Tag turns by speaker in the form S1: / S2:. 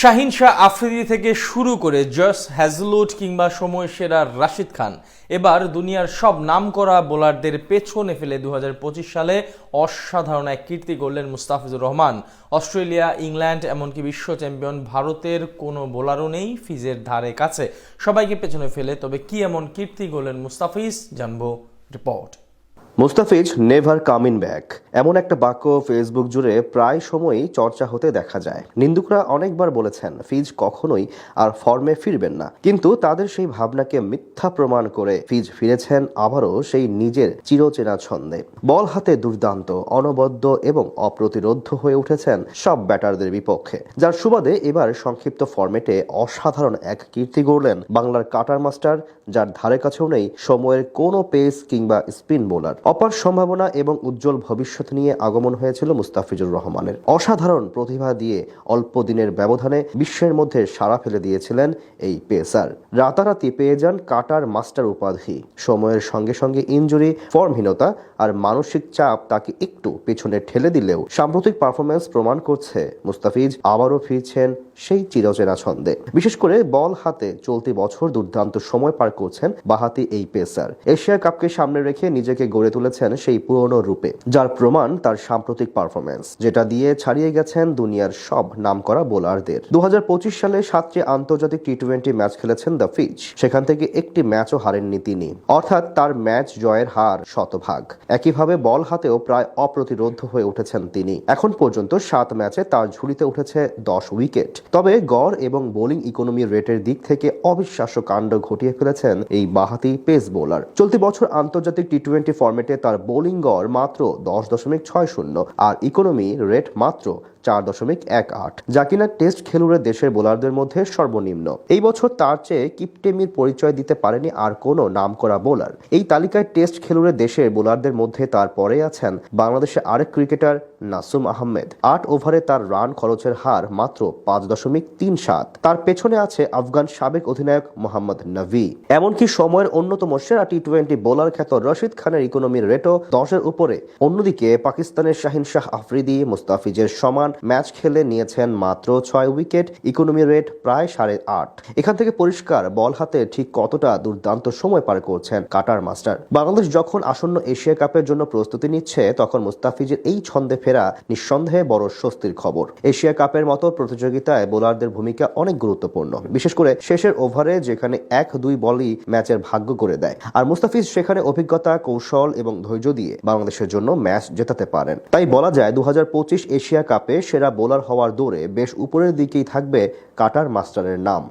S1: শাহিন শাহ আফ্রিদি থেকে শুরু করে জস হ্যাজলুড কিংবা সময় সেরা রাশিদ খান। এবার দুনিয়ার সব নামকরা বোলারদের পেছনে ফেলে দু হাজার পঁচিশ সালে অসাধারণ এক কীর্তি গড়লেন মুস্তাফিজুর রহমান। অস্ট্রেলিয়া, ইংল্যান্ড, এমনকি বিশ্ব চ্যাম্পিয়ন ভারতের কোনো বোলারও নেই ফিজের ধারে কাছে। সবাইকে পেছনে ফেলে, তবে কি এমন কীর্তি গড়লেন মুস্তাফিজ জানব report.
S2: Mustafiz never coming back. এমন একটা বাক্য ফেসবুক জুড়ে প্রায় সময়ই চর্চা হতে দেখা যায়। নিন্দুকরা অনেকবার বলেছেন, ফিজ কখনোই আর ফর্মে ফিরবেন না। কিন্তু তাদের সেই ভাবনাকে মিথ্যা প্রমাণ করে ফিজ ফিরেছেন আবারও সেই নিজের চিরচেনা ছন্দে। বল হাতে দুর্দান্ত, অনবদ্য এবং অপ্রতিরোধ্য হয়ে উঠেছেন সব ব্যাটারদের বিপক্ষে। যার সুবাদে এবার সংক্ষিপ্ত ফরম্যাটে অসাধারণ এক কীর্তি গড়লেন বাংলার কাটার মাস্টার, যার ধারে কাছেও নেই সময়ের কোনো পেস কিংবা স্পিন বোলার। অপার সম্ভাবনা এবং উজ্জ্বল ভবিষ্যৎ নিয়ে আগমন হয়েছিল মুস্তাফিজুর রহমানের। অসাধারণ প্রতিভা দিয়ে অল্প দিনের ব্যবধানে বিশ্বের মধ্যে সাড়া ফেলে দিয়েছিলেন এই পেসার। রাতারাতি পেয়ে যান কাটার মাস্টার উপাধি। সময়ের সঙ্গে সঙ্গে ইঞ্জুরি ফর্মহীনতা আর মানসিক চাপ তাকে একটু পেছনে ঠেলে দিলেও সাম্প্রতিক পারফরমেন্স প্রমাণ করছে মুস্তাফিজ আবারও ফিরছেন সেই চিরচেনা ছন্দে। বিশেষ করে বল হাতে চলতি বছর দুর্দান্ত সময় পার করছেন বাহাতি এই পেসার। এশিয়া কাপকে সামনে রেখে নিজেকে গড়ে তুলেছেন সেই পুরনো রূপে, যার প্রমাণ তার সাম্প্রতিক পারফরমেন্স যেটা দিয়ে ছাড়িয়ে গেছেন দুনিয়ার সব নামকরা বোলারদের। দু সালে সাতটি আন্তর্জাতিক টি টোয়েন্টি ম্যাচ খেলেছেন দ্য ফিচ, সেখান থেকে একটি ম্যাচও হারেননি তিনি। অর্থাৎ তার ম্যাচ জয়ের হার শতভাগ। একইভাবে বল হাতেও প্রায় অপ্রতিরোধ্য হয়ে উঠেছেন তিনি। এখন পর্যন্ত সাত ম্যাচে তার ঝুলিতে উঠেছে দশ উইকেট। তবে গড় এবং বোলিং ইকোনমি রেটের দিক থেকে অবিশ্বাস্য কাণ্ড ঘটিয়ে ফেলেছেন এই বাহাতি পেস বোলার। চলতি বছর আন্তর্জাতিক টি টোয়েন্টি ফর্মেটে তার বোলিং গড় মাত্র দশ দশমিক ছয় শূন্য আর ইকোনমি রেট মাত্র চার দশমিক এক আট, যা কিনা টেস্ট খেলুড়ে দেশের বোলারদের মধ্যে সর্বনিম্ন। এই বছর তার চেয়ে কিপটেমির পরিচয় দিতে পারেনি আর কোনো নামকরা বোলার। এই তালিকায় টেস্ট খেলুড়ে দেশের বোলারদের মধ্যে তার পরে আছেন বাংলাদেশের আরেক ক্রিকেটার নাসুম আহমেদ। আট ওভারে তার রান খরচের হার মাত্র পাঁচ দশমিক তিন সাত। তার পেছনে আছে আফগান সাবেক অধিনায়ক মোহাম্মদ নভি এমনকি সময়ের অন্যতম সেরা টি টোয়েন্টি বোলার খ্যাত রশিদ খানের ইকোনমির রেটও দশের উপরে। অন্যদিকে পাকিস্তানের শাহিন শাহ আফ্রিদি, মুস্তাফিজের সমান ম্যাচ খেলে নিয়েছেন মাত্র ছয় উইকেট, ইকোনমি রেট প্রায় সাড়ে আট। এখান থেকে পরিষ্কার, বল হাতে ঠিক কতটা দুর্দান্ত সময় পার করছেন কাটার মাস্টার। বাংলাদেশ যখন আসন্ন এশিয়া কাপের জন্য প্রস্তুতি নিচ্ছে, তখন মুস্তাফিজের এই ছন্দে ফেরা নিঃসন্দেহে বড় স্বস্তির খবর। এশিয়া কাপের মতো প্রতিযোগিতায় বোলারদের ভূমিকা অনেক গুরুত্বপূর্ণ। বিশেষ করে শেষের ওভারে যেখানে এক দুই বলই ম্যাচের ভাগ্য করে দেয়। আর মুস্তাফিজ সেখানে অভিজ্ঞতা, কৌশল এবং ধৈর্য দিয়ে বাংলাদেশের জন্য ম্যাচ জেতাতে পারেন। তাই বলা যায় দু হাজার পঁচিশ এশিয়া কাপে সেরা বোলার হওয়ার দৌড়ে বেশ উপরের দিকেই থাকবে কাটার মাস্টারের নাম।